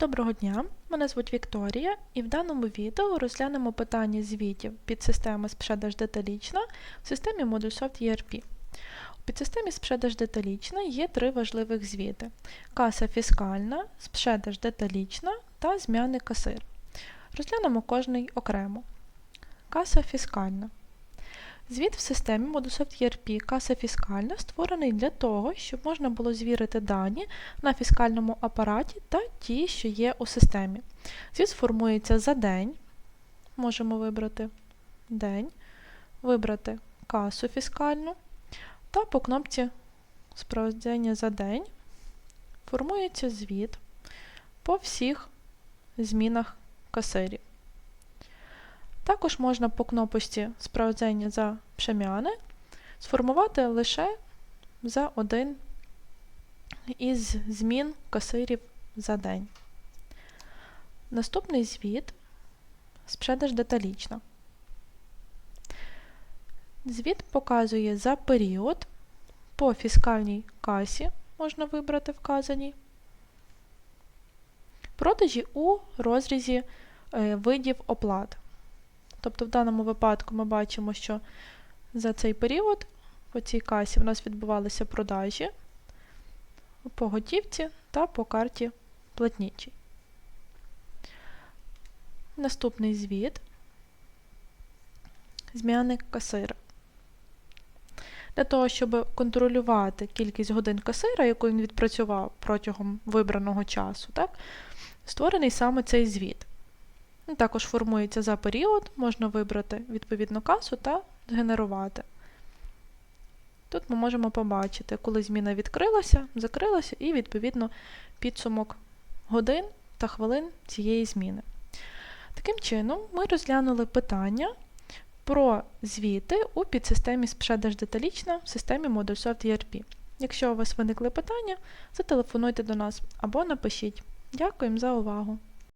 Доброго дня! Мене звуть Вікторія, і в даному відео розглянемо питання звітів підсистеми Sprzedаж Деталічна в системі Modusoft ERP. У підсистемі Sprzedаж Деталічна є три важливих звіти: каса фіскальна, Sprzedаж Деталічна та змяний касир. Розглянемо кожний окремо. Каса фіскальна. Звіт в системі Modusoft ERP каса фіскальна створений для того, щоб можна було звірити дані на фіскальному апараті та ті, що є у системі. Звіт сформується за день. Можемо вибрати день, вибрати касу фіскальну та по кнопці Справдження за день формується звіт по всіх змінах касирів. Також можна по кнопочці Справдження за пшемяни сформувати лише за один із змін касирів за день. Наступний звіт Спшедаж деталічно. Звіт показує за період по фіскальній касі, можна вибрати вказаній, продажі у розрізі е, видів оплат. Тобто в даному випадку ми бачимо, що за цей період по цій касі в нас відбувалися продажі по готівці та по карті платнічій. Наступний звіт зміни касира. Для того, щоб контролювати кількість годин касира, яку він відпрацював протягом вибраного часу, так, створений саме цей звіт. Також формується за період, можна вибрати відповідну касу та згенерувати. Тут ми можемо побачити, коли зміна відкрилася, закрилася, і, відповідно, підсумок годин та хвилин цієї зміни. Таким чином, ми розглянули питання про звіти у підсистемі Sprzedаж Деталічна в системі Modusoft ERP. Якщо у вас виникли питання, зателефонуйте до нас або напишіть. Дякуємо за увагу!